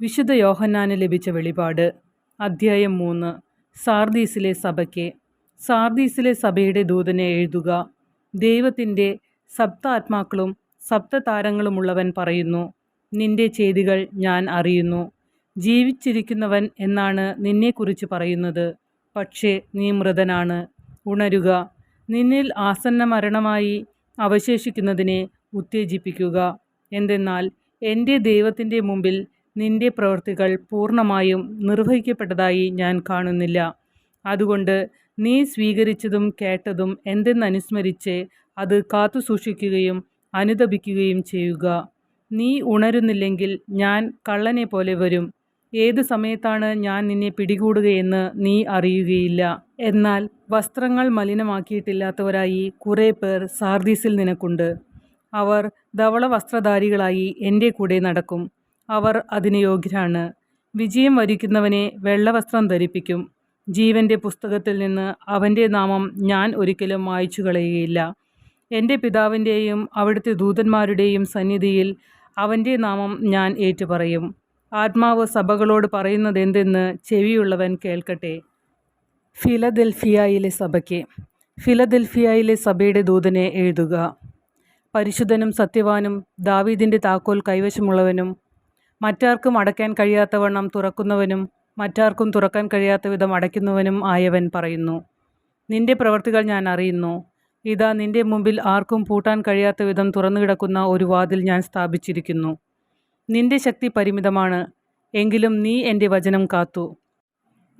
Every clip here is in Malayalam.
വിശുദ്ധ യോഹന്നാന് ലഭിച്ച വെളിപാട്. അധ്യായം മൂന്ന്. സാർദീസിലെ സഭയ്ക്ക്. സാർദീസിലെ സഭയുടെ ദൂതനെ എഴുതുക. ദൈവത്തിന്റെ സപ്ത ആത്മാക്കളും സപ്ത താരങ്ങളുമുള്ളവൻ പറയുന്നു നിന്റെ ചെയ്തികൾ ഞാൻ അറിയുന്നു. ജീവിച്ചിരിക്കുന്നവൻ എന്നാണ് നിന്നെക്കുറിച്ച് പറയുന്നത്. പക്ഷേ നീ മൃതനാണ്. ഉണരുക. നിന്നിൽ ആസന്ന മരണമായി അവശേഷിക്കുന്നതിനെ ഉത്തേജിപ്പിക്കുക. എന്തെന്നാൽ എന്റെ ദൈവത്തിന്റെ മുമ്പിൽ നിന്റെ പ്രവൃത്തികൾ പൂർണമായും നിർവഹിക്കപ്പെട്ടതായി ഞാൻ കാണുന്നില്ല. അതുകൊണ്ട് നീ സ്വീകരിച്ചതും കേട്ടതും എന്തെന്നനുസ്മരിച്ച് അത് കാത്തു സൂക്ഷിക്കുകയും അനുദപിക്കുകയും ചെയ്യുക. നീ ഉണരുന്നില്ലെങ്കിൽ ഞാൻ കള്ളനെ പോലെ വരും. ഏത് സമയത്താണ് ഞാൻ നിന്നെ പിടികൂടുകയെന്ന് നീ അറിയുകയില്ല. എന്നാൽ വസ്ത്രങ്ങൾ മലിനമാക്കിയിട്ടില്ലാത്തവരായി കുറേ പേർ സാർദീസിൽ നിനക്കുണ്ട്. അവർ ധവള വസ്ത്രധാരികളായി എന്റെ കൂടെ നടക്കും. അവർ അതിന് യോഗ്യരാണ്. വിജയം വരിക്കുന്നവനെ വെള്ളവസ്ത്രം ധരിപ്പിക്കും. ജീവന്റെ പുസ്തകത്തിൽ നിന്ന് അവന്റെ നാമം ഞാൻ ഒരിക്കലും മായ്ച്ചു കളയുകയില്ല. എന്റെ പിതാവിന്റെയും അവിടുത്തെ ദൂതന്മാരുടെയും സന്നിധിയിൽ അവന്റെ നാമം ഞാൻ ഏറ്റുപറയും. ആത്മാവ് സഭകളോട് പറയുന്നതെന്തെന്ന് ചെവിയുള്ളവൻ കേൾക്കട്ടെ. ഫിലദെൽഫിയയിലെ സഭയ്ക്ക് ഫിലദെൽഫിയയിലെ സഭയുടെ ദൂതനെ എഴുതുക. പരിശുദ്ധനും സത്യവാനും ദാവീദിന്റെ താക്കോൽ കൈവശമുള്ളവനും മറ്റാർക്കും അടയ്ക്കാൻ കഴിയാത്തവണ്ണം തുറക്കുന്നവനും മറ്റാർക്കും തുറക്കാൻ കഴിയാത്ത വിധം അടയ്ക്കുന്നവനും ആയവൻ പറയുന്നു. നിന്റെ പ്രവൃത്തികൾ ഞാൻ അറിയുന്നു. ഇതാ നിന്റെ മുമ്പിൽ ആർക്കും പൂട്ടാൻ കഴിയാത്ത വിധം തുറന്നു കിടക്കുന്ന ഒരു വാതിൽ ഞാൻ സ്ഥാപിച്ചിരിക്കുന്നു. നിന്റെ ശക്തി പരിമിതമാണ്. എങ്കിലും നീ എന്റെ വചനം കാത്തു.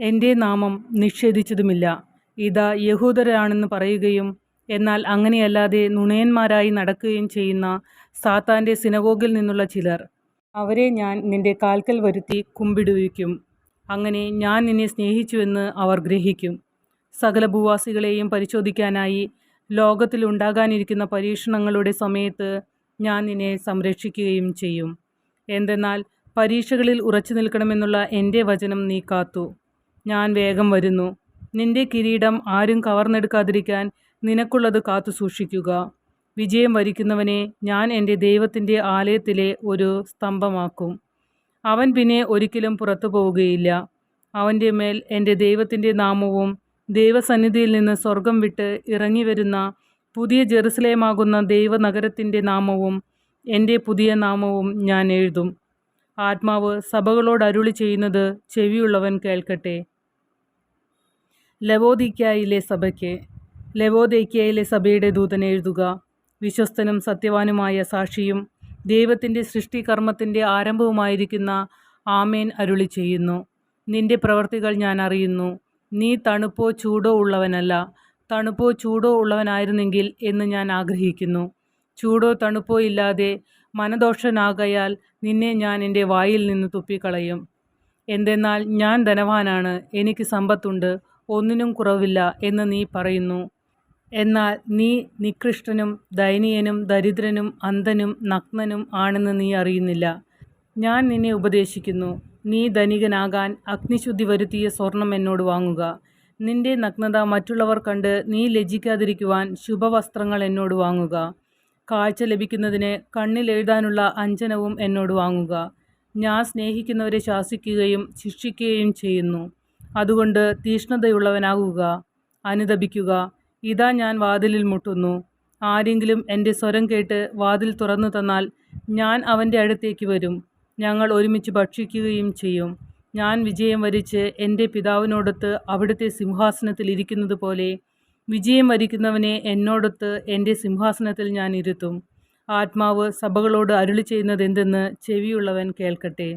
എന്റെ നാമം നിഷേധിച്ചതുമില്ല. ഇതാ യഹൂദരാണെന്ന് പറയുകയും എന്നാൽ അങ്ങനെയല്ലാതെ നുണയന്മാരായി നടക്കുകയും ചെയ്യുന്ന സാത്താന്റെ സിനഗോഗിൽ നിന്നുള്ള ചിലർ. അവരെ ഞാൻ നിന്റെ കാൽക്കൽ വരുത്തി കുമ്പിടുവിക്കും. അങ്ങനെ ഞാൻ നിന്നെ സ്നേഹിച്ചുവെന്ന് അവർ ഗ്രഹിക്കും. സകല ഭൂവാസികളെയും പരിശോധിക്കാനായി ലോകത്തിൽ ഉണ്ടാകാനിരിക്കുന്ന പരീക്ഷണങ്ങളുടെ സമയത്ത് ഞാൻ നിന്നെ സംരക്ഷിക്കുകയും ചെയ്യും. എന്തെന്നാൽ പരീക്ഷകളിൽ ഉറച്ചു നിൽക്കണമെന്നുള്ള എന്റെ വചനം നീ കാത്തു. ഞാൻ വേഗം വരുന്നു. നിന്റെ കിരീടം ആരും കവർന്നെടുക്കാതിരിക്കാൻ നിനക്കുള്ളത് കാത്തു സൂക്ഷിക്കുക വിജയം വരിക്കുന്നവനെ ഞാൻ എന്റെ ദൈവത്തിന്റെ ആലയത്തിലെ ഒരു സ്തംഭമാക്കും. അവൻ പിന്നെ ഒരിക്കലും പുറത്തു പോവുകയില്ല. അവന്റെ മേൽ എന്റെ ദൈവത്തിന്റെ നാമവും ദൈവസന്നിധിയിൽ നിന്ന് സ്വർഗം വിട്ട് ഇറങ്ങി വരുന്ന പുതിയ ജെറുസലേമാകുന്ന ദൈവനഗരത്തിന്റെ നാമവും എന്റെ പുതിയ നാമവും ഞാൻ എഴുതും. ആത്മാവ് സഭകളോട് അരുളി ചെയ്യുന്നത് ചെവിയുള്ളവൻ കേൾക്കട്ടെ. ലവോദിക്കായിലെ സഭയ്ക്ക് ലവോദേക്കയിലെ സഭയുടെ ദൂതൻ എഴുതുക. വിശ്വസ്തനും സത്യവാനുമായ സാക്ഷിയും ദൈവത്തിന്റെ സൃഷ്ടികർമ്മത്തിന്റെ ആരംഭവുമായിരിക്കുന്ന ആമേൻ അരുളി ചെയ്യുന്നു. നിന്റെ പ്രവർത്തികൾ ഞാൻ അറിയുന്നു. നീ തണുപ്പോ ചൂടോ ഉള്ളവനല്ല. തണുപ്പോ ചൂടോ ഉള്ളവനായിരുന്നെങ്കിൽ എന്ന് ഞാൻ ആഗ്രഹിക്കുന്നു. ചൂടോ തണുപ്പോ ഇല്ലാതെ മനദോഷനാകയാൽ നിന്നെ ഞാൻ എന്റെ വായിൽ നിന്ന് തുപ്പിക്കളയും. എന്തെന്നാൽ ഞാൻ ധനവാനാണ്. എനിക്ക് സമ്പത്തുണ്ട്. ഒന്നിനും കുറവില്ല എന്ന് നീ പറയുന്നു. എന്നാൽ നീ നികൃഷ്ടനും ദയനീയനും ദരിദ്രനും അന്ധനും നഗ്നനും ആണെന്ന് നീ അറിയുന്നില്ല. ഞാൻ നിന്നെ ഉപദേശിക്കുന്നു. നീ ധനികനാകാൻ അഗ്നിശുദ്ധി വരുത്തിയ സ്വർണം എന്നോട് വാങ്ങുക. നിന്റെ നഗ്നത മറ്റുള്ളവർ കണ്ട് നീ ലജ്ജിക്കാതിരിക്കുവാൻ ശുഭവസ്ത്രങ്ങൾ എന്നോട് വാങ്ങുക. കാഴ്ച ലഭിക്കുന്നതിന് കണ്ണിൽ എഴുതാനുള്ള അഞ്ജനവും എന്നോട് വാങ്ങുക. ഞാൻ സ്നേഹിക്കുന്നവരെ ശാസിക്കുകയും ശിക്ഷിക്കുകയും ചെയ്യുന്നു. അതുകൊണ്ട് തീഷ്ണതയുള്ളവനാകുക അനുദപിക്കുക ഇതാ ഞാൻ വാതിലിൽ മുട്ടുന്നു. ആരെങ്കിലും എന്റെ സ്വരം കേട്ട് വാതിൽ തുറന്നു തന്നാൽ ഞാൻ അവന്റെ അടുത്തേക്ക് വരും. ഞങ്ങൾ ഒരുമിച്ച് ഭക്ഷിക്കുകയും ചെയ്യും. ഞാൻ വിജയം വരിച്ച് എന്റെ പിതാവിനോടൊത്ത് അവിടുത്തെ സിംഹാസനത്തിൽ ഇരിക്കുന്നത് പോലെ വിജയം വരിക്കുന്നവനെ എന്നോടൊത്ത് എന്റെ സിംഹാസനത്തിൽ ഞാൻ ഇരുത്തും. ആത്മാവ് സഭകളോട് അരുളി ചെയ്യുന്നത് എന്തെന്ന് ചെവിയുള്ളവൻ കേൾക്കട്ടെ.